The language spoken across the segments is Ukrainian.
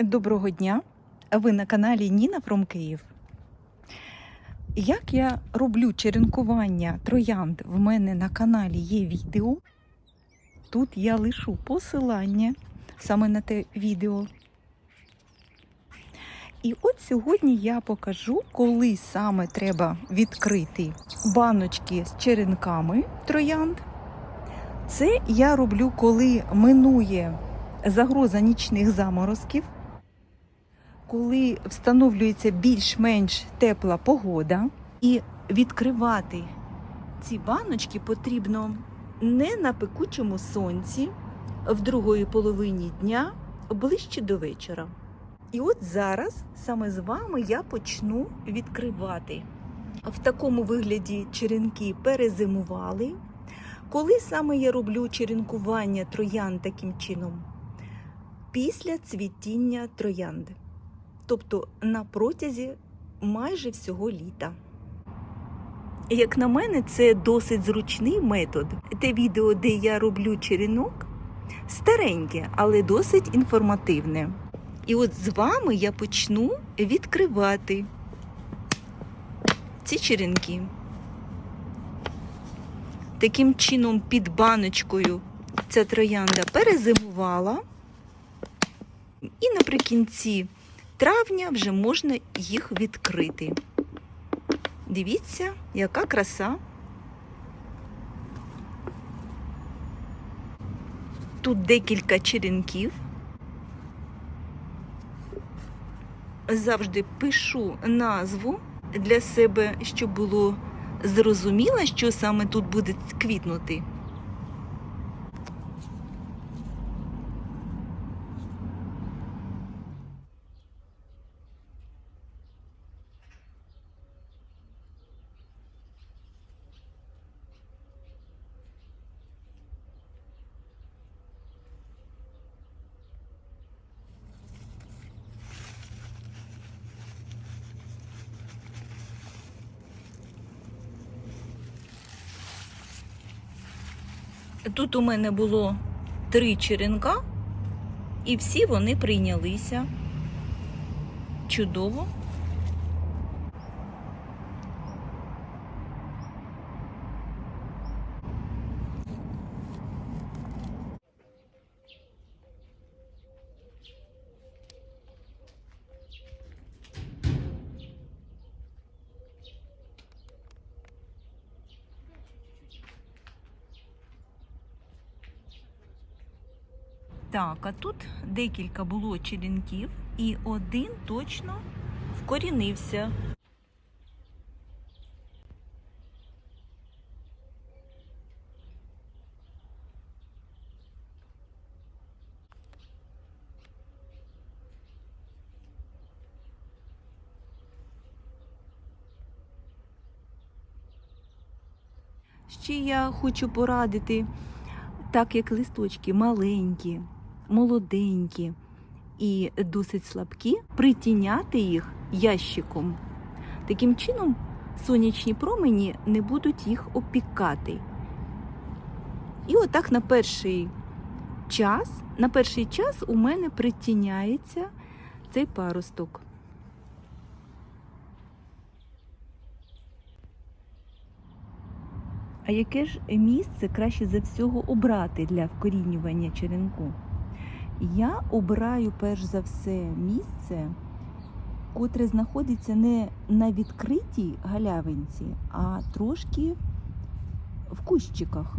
Доброго дня! Ви на каналі Ніна Фром Київ. Як я роблю черенкування троянд, в мене на каналі є відео. Тут я лишу посилання саме на те відео. І от сьогодні я покажу, коли саме треба відкрити баночки з черенками троянд. Це я роблю, коли минує загроза нічних заморозків, коли встановлюється більш-менш тепла погода, і відкривати ці баночки потрібно не на пекучому сонці в другої половині дня, ближче до вечора. І от зараз саме з вами я почну відкривати. В такому вигляді черенки перезимували. Коли саме я роблю черенкування троян таким чином? Після цвітіння троянди, тобто на протязі майже всього літа. Як на мене, це досить зручний метод. Те відео, де я роблю черенок, стареньке, але досить інформативне. І от з вами я почну відкривати ці черенки. Таким чином, під баночкою ця троянда перезимувала. І наприкінці травня вже можна їх відкрити. Дивіться, яка краса. Тут декілька черенків. Завжди пишу назву для себе, щоб було зрозуміло, що саме тут буде квітнути. Тут у мене було три черенка, і всі вони прийнялися. Чудово. Так, а тут декілька було черенків, і один точно вкорінився. Ще я хочу порадити, так як листочки маленькі, молоденькі і досить слабкі, притіняти їх ящиком. Таким чином сонячні промені не будуть їх опікати. І отак на перший час, на перший час у мене притіняється цей паросток. А яке ж місце краще за всього обрати для вкорінювання черенку? Я обираю перш за все місце, котре знаходиться не на відкритій галявинці, а трошки в кущиках.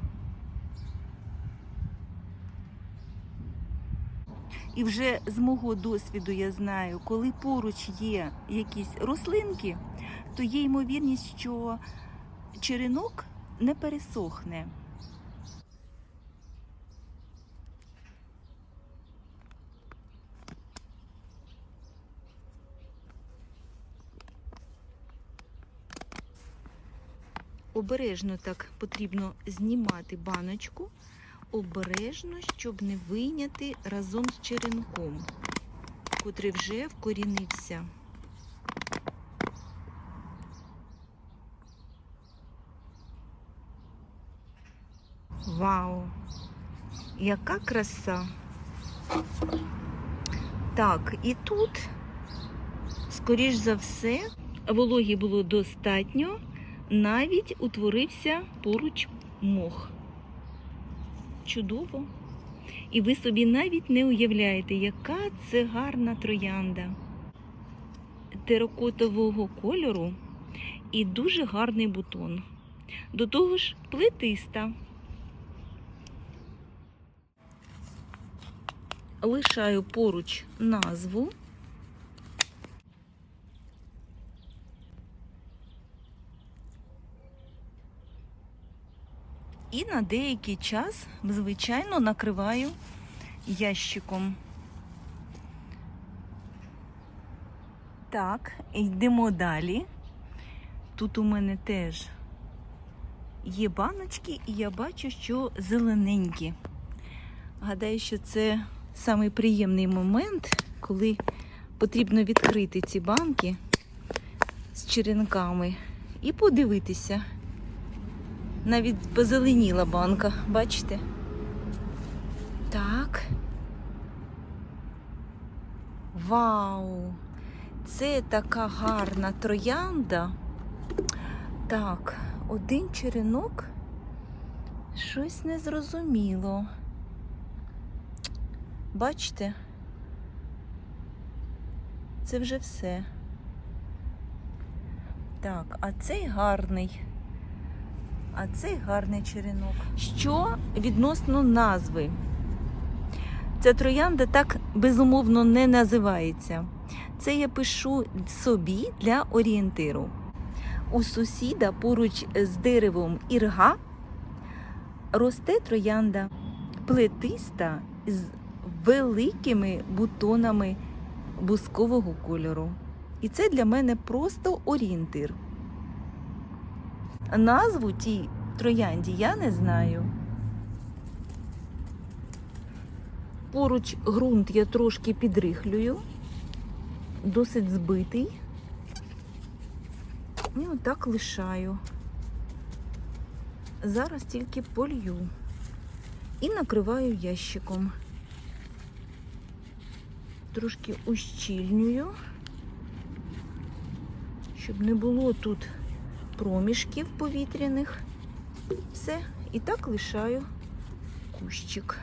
І вже з мого досвіду я знаю, коли поруч є якісь рослинки, то є ймовірність, що черенок не пересохне. Обережно так потрібно знімати баночку, обережно, щоб не вийняти разом з черенком, котрий вже вкорінився. Вау! Яка краса! Так, і тут, скоріш за все, вологі було достатньо, навіть утворився поруч мох. Чудово. І ви собі навіть не уявляєте, яка це гарна троянда теракотового кольору і дуже гарний бутон. До того ж, плетиста. Лишаю поруч назву. І на деякий час, звичайно, накриваю ящиком. Так, йдемо далі. Тут у мене теж є баночки, і я бачу, що зелененькі. Гадаю, що це самий приємний момент, коли потрібно відкрити ці банки з черенками і подивитися. Навіть позеленіла банка, бачите? Так. Вау! Це така гарна троянда. Так, один черенок. Щось незрозуміло. Бачите? Це вже все. Так, а цей гарний. А цей гарний черенок. Що відносно назви? Ця троянда так безумовно не називається. Це я пишу собі для орієнтиру. У сусіда поруч з деревом ірга росте троянда плетиста з великими бутонами бускового кольору. І це для мене просто орієнтир. Назву тій троянді я не знаю. Поруч ґрунт я трошки підрихлюю, досить збитий. І отак лишаю. Зараз тільки полью і накриваю ящиком. Трошки ущільнюю, щоб не було тут проміжків повітряних. Все, і так лишаю кущик.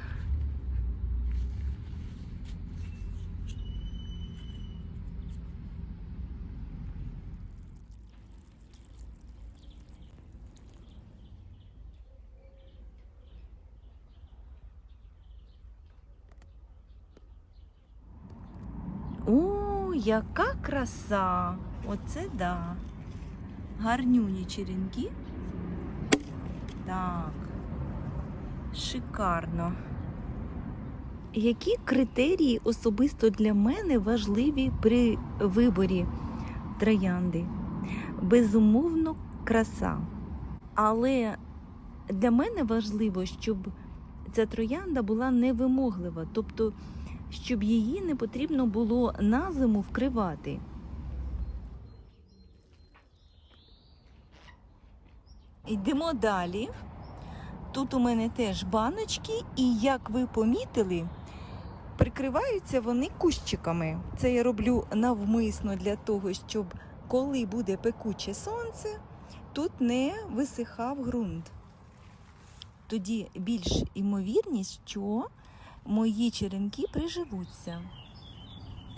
О, яка краса! Оце да. Гарнюні черенки. Так. Шикарно. Які критерії особисто для мене важливі при виборі троянди? Безумовно, краса. Але для мене важливо, щоб ця троянда була невимоглива, тобто, щоб її не потрібно було на зиму вкривати. Йдемо далі. Тут у мене теж баночки, і як ви помітили, прикриваються вони кущиками. Це я роблю навмисно для того, щоб коли буде пекуче сонце, тут не висихав ґрунт. Тоді більш імовірність, що мої черенки приживуться.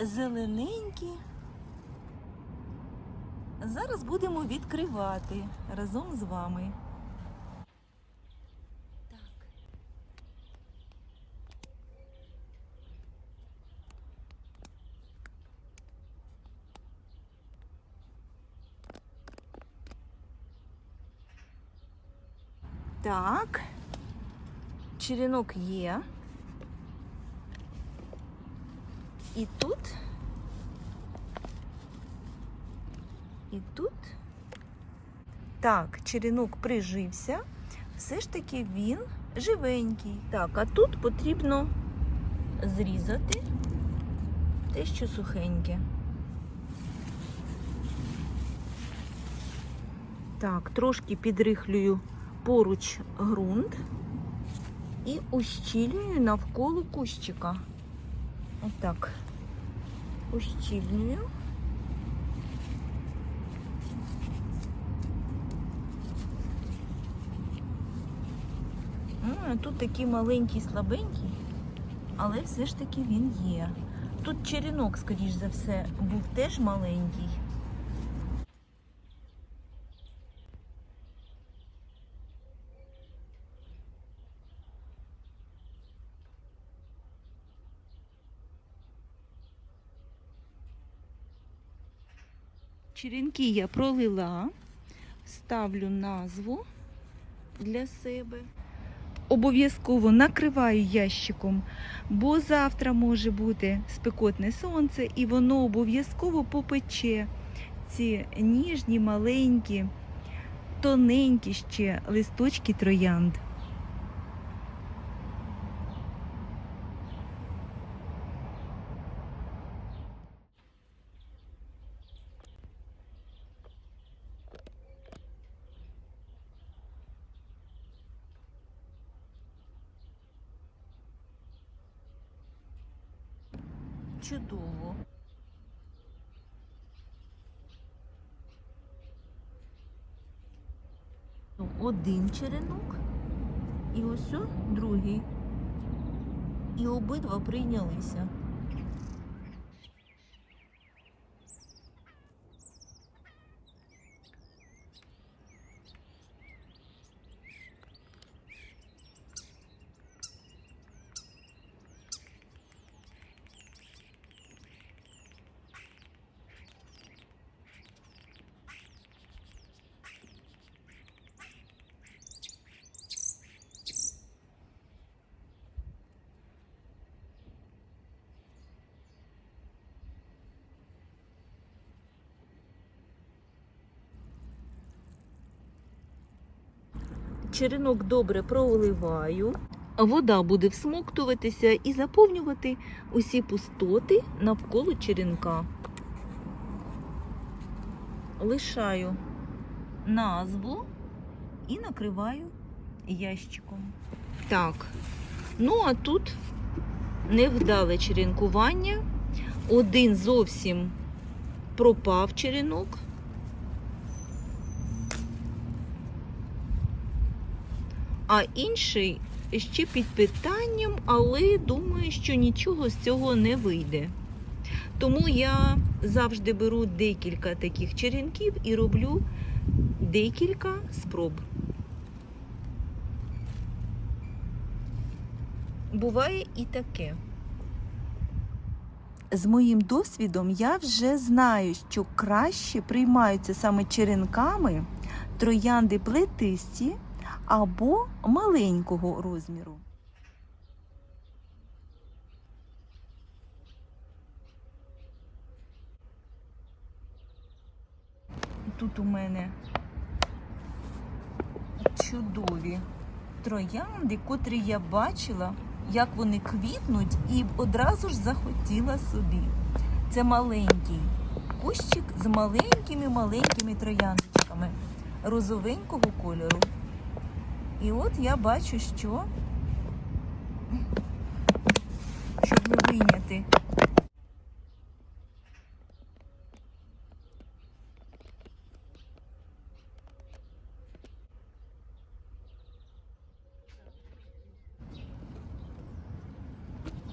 Зелененькі. Зараз будемо відкривати разом з вами. Так. Так. Черенок є. І тут. І тут. Так, черенок прижився. Все ж таки він живенький. Так, а тут потрібно зрізати те, що сухеньке. Так, трошки підрихлюю поруч ґрунт і ущільнюю навколо кущика. Отак. ущільнюю. А, тут такий маленький, слабенький, але все ж таки він є. Тут черенок, скоріш за все, був теж маленький. Черенки я пролила, ставлю назву для себе. Обов'язково накриваю ящиком, бо завтра може бути спекотне сонце, і воно обов'язково попече ці ніжні, маленькі, тоненькі ще листочки троянд. Чудово. Ну, Один черенок і ось другий. І обидва прийнялися. Черенок добре проливаю. Вода буде всмоктуватися і заповнювати усі пустоти навколо черенка. Лишаю назву і накриваю ящиком. Так, ну а тут невдале черенкування. Один зовсім пропав черенок. А інший ще під питанням, але думаю, що нічого з цього не вийде. Тому я завжди беру декілька таких черенків і роблю декілька спроб. Буває і таке. З моїм досвідом я вже знаю, що краще приймаються саме черенками троянди плетисті або маленького розміру. Тут у мене чудові троянди, котрі я бачила, як вони квітнуть, і одразу ж захотіла собі. Це маленький кущик з маленькими-маленькими трояндочками розовенького кольору. І от я бачу, що щоб не вийняти.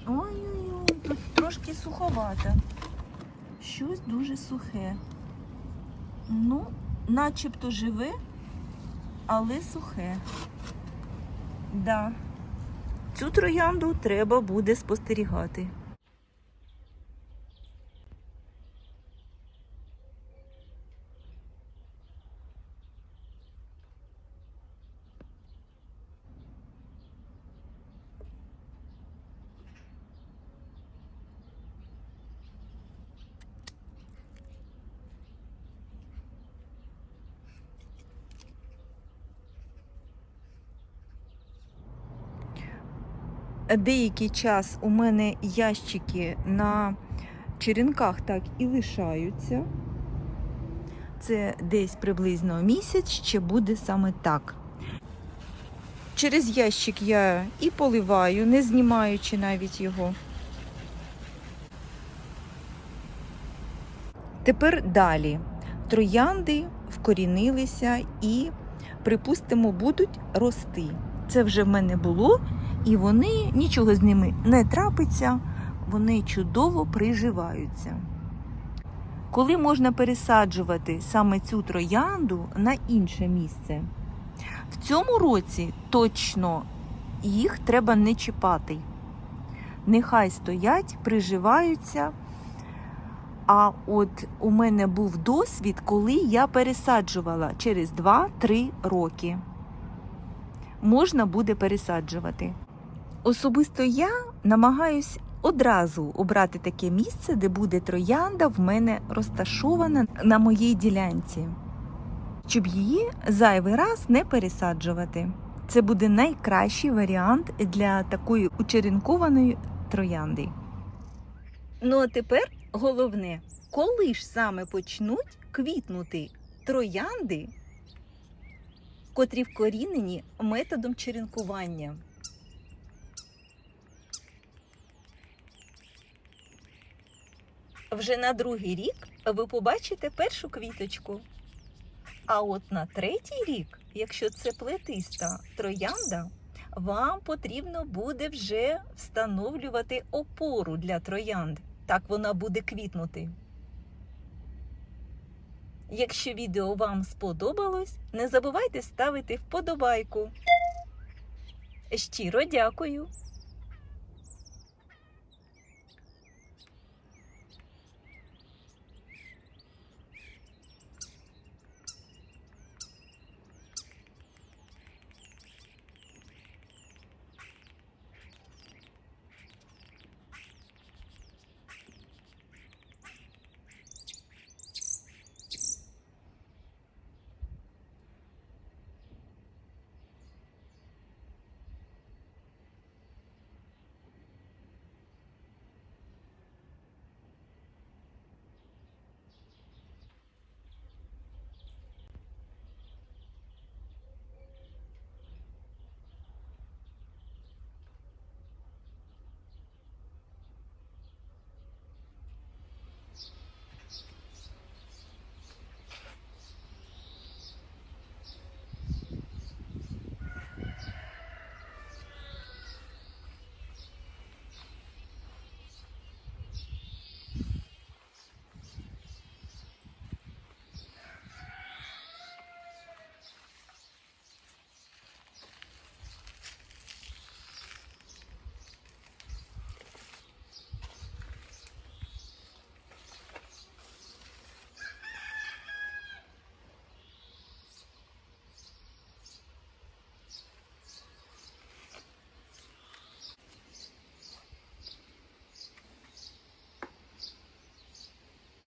Ой-ой-ой, тут трошки суховато. Щось дуже сухе. Ну, начебто живе, але сухе. Да. Цю троянду треба буде спостерігати. Деякий час у мене ящики на черенках так і лишаються. Це десь приблизно місяць ще буде саме так. Через ящик я і поливаю, не знімаючи навіть його. Тепер далі. Троянди вкорінилися і, припустимо, будуть рости. Це вже в мене було, і вони нічого з ними не трапиться, вони чудово приживаються. Коли можна пересаджувати саме цю троянду на інше місце? В цьому році точно їх треба не чіпати. Нехай стоять, приживаються. А от у мене був досвід, коли я пересаджувала через 2-3 роки. Можна буде пересаджувати. Особисто я намагаюсь одразу обрати таке місце, де буде троянда в мене розташована на моїй ділянці, щоб її зайвий раз не пересаджувати. Це буде найкращий варіант для такої учеренкованої троянди. Ну а тепер головне, коли ж саме почнуть квітнути троянди, котрі вкорінені методом черенкування. Вже на другий рік ви побачите першу квіточку. А от на третій рік, якщо це плетиста троянда, вам потрібно буде вже встановлювати опору для троянд. Так вона буде квітнути. Якщо відео вам сподобалось, не забувайте ставити вподобайку. Щиро дякую!